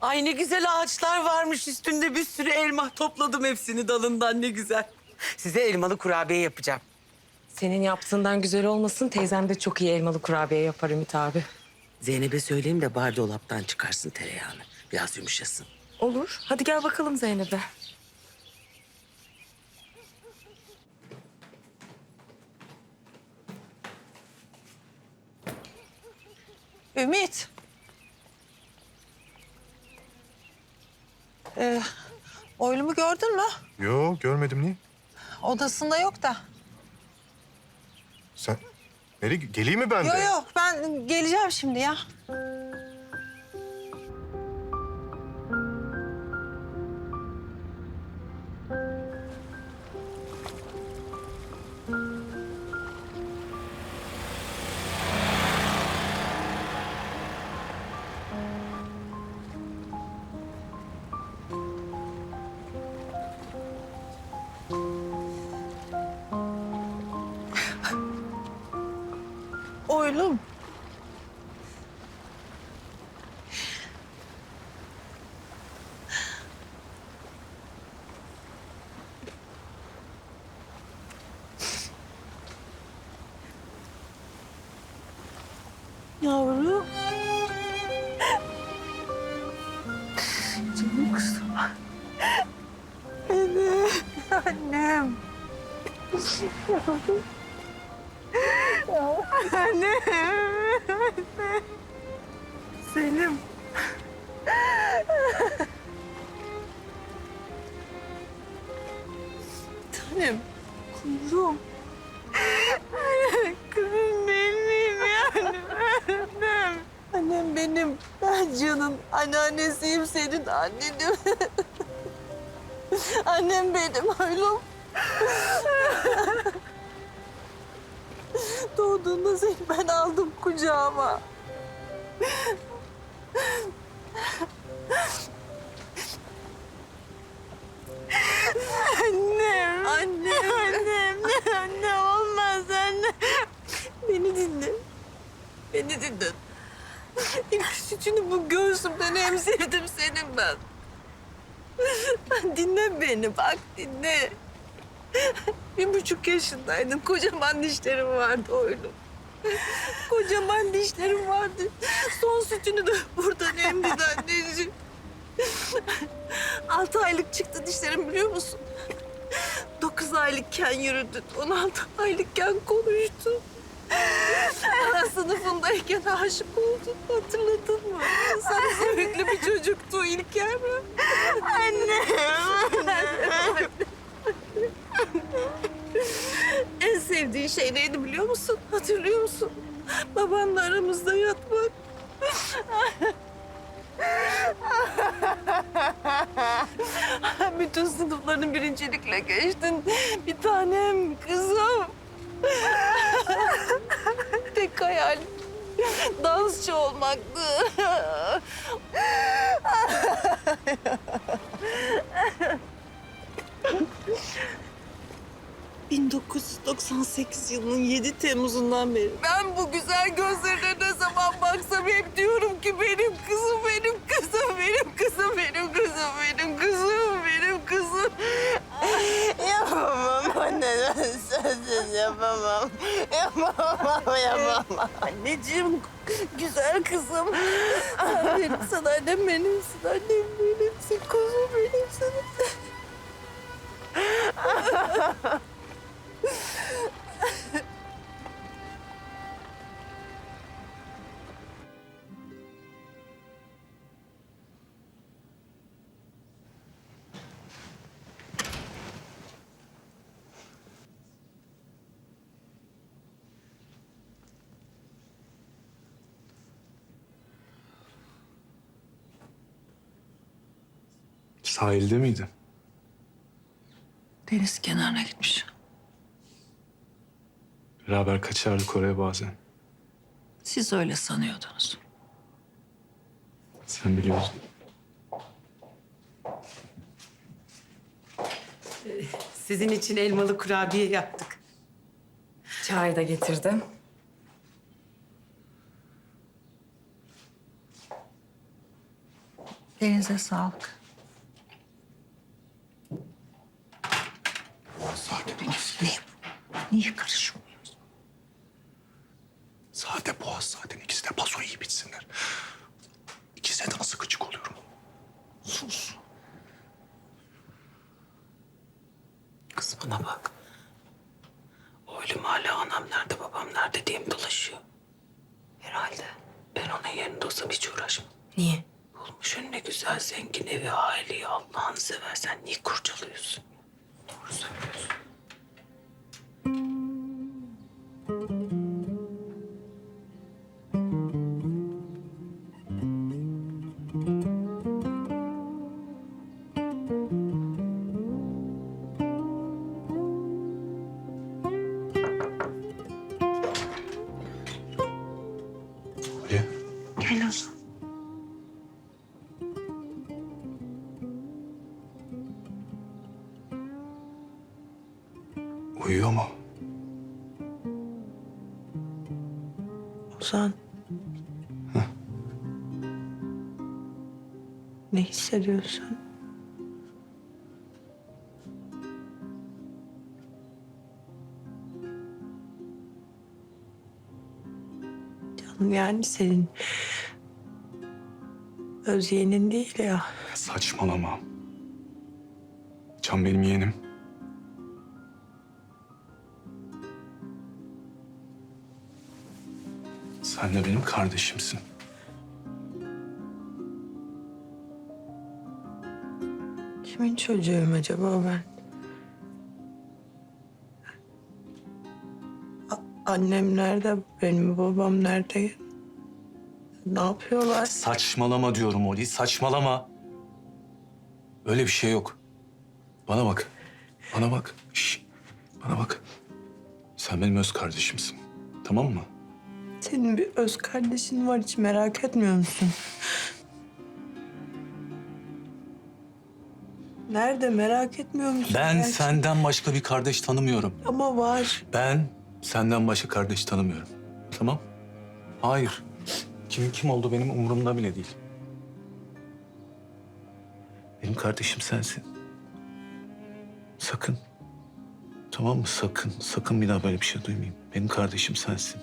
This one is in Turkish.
Ay ne güzel ağaçlar varmış üstünde bir sürü elma. Topladım hepsini dalından ne güzel. Size elmalı kurabiye yapacağım. Senin yaptığından güzel olmasın. Teyzem de çok iyi elmalı kurabiye yapar Ümit abi. Zeynep'e söyleyeyim de bari dolaptan çıkarsın tereyağını. Biraz yumuşasın. Olur. Hadi gel bakalım Zeynep'e. Ümit. Ee, oylumu gördün mü? Yo görmedim niye? Odasında yok da. Sen nereye geleyim mi ben de? Yok yok ben geleceğim şimdi ya. Oylum. Yavrum. Canım kızım. Annem. Annem. Anne. Selim. Tanem. Kuzum. Kızım benim yani. Annem. Annem benim. Ben canın anneannesiyim senin annenim. Annem benim oğlum. Doğduğunda seni ben aldım kucağıma. Annem. Annem. Annem. Anne olmaz anne. Beni dinle. Beni dinle. İlk sütünü bu göğsümden emzirdim senin ben. Dinle beni bak dinle. Bir buçuk yaşındaydın. Kocaman dişlerim vardı oğlum. Kocaman dişlerim vardı. Son sütünü de buradan emdin anneciğim. Altı aylık çıktı dişlerim biliyor musun? Dokuz aylıkken yürüdün. On altı aylıkken konuştun. Ana sınıfındayken aşık oldun. Hatırladın mı? Sana sevimli bir çocuktu İlker mi? Sevdiğin şey neydi biliyor musun? Hatırlıyor musun? Babanla aramızda yatmak. Bütün sınıfların birincilikle geçtin. Bir tanem kızım. Tek hayal dansçı olmaktı. 1998 yılının 7 Temmuz'undan beri ben bu güzel gözlerine ne zaman baksam hep diyorum ki benim kızım, benim kızım, benim kızım, benim kızım, benim kızım, benim kızım. yapamam anne, ben sensiz yapamam. Yapamam, yapamam. Anneciğim, güzel kızım. Sen benimsin, annem benimsin, annem benimsin, kuzum benimsin. Sahilde miydi? Deniz kenarına gitmiş. Beraber kaçardık oraya bazen. Siz öyle sanıyordunuz. Sen biliyorsun. Sizin için elmalı kurabiye yaptık. Çay da getirdim. Elinize sağlık. Sade boğaz. Ne? Niye karışmıyorsun? Sade boğaz zaten. İkisi de paso iyi bitsinler. İkisine de nasıl gıcık oluyorum. Sus. Kız bana bak. Oğlum hala anam nerede babam nerede diye mi dolaşıyor? Herhalde. Ben onun yerinde olsam hiç uğraşmam. Niye? Bulmuş önüne güzel zengin evi aileyi Allah'ını seversen niye kurcalıyorsun? Gel Ozan. Uyuyor mu? Ozan. Ne hissediyorsun? Yani senin öz yeğenin değil ya. Saçmalama. Can benim yeğenim. Sen de benim kardeşimsin. Kimin çocuğuyum acaba ben? Annem nerede? Benim babam nerede? Ne yapıyorlar? Saçmalama diyorum Oli, saçmalama. Öyle bir şey yok. Bana bak. Bana bak. Şş, bana bak. Sen benim öz kardeşimsin. Tamam mı? Senin bir öz kardeşin var hiç merak etmiyor musun? Nerede merak etmiyor musun? Ben gerçi? senden başka bir kardeş tanımıyorum. Ama var. Ben senden başka kardeş tanımıyorum. Tamam? Hayır. Kimin kim oldu benim umurumda bile değil. Benim kardeşim sensin. Sakın. Tamam mı? Sakın. Sakın bir daha böyle bir şey duymayayım. Benim kardeşim sensin.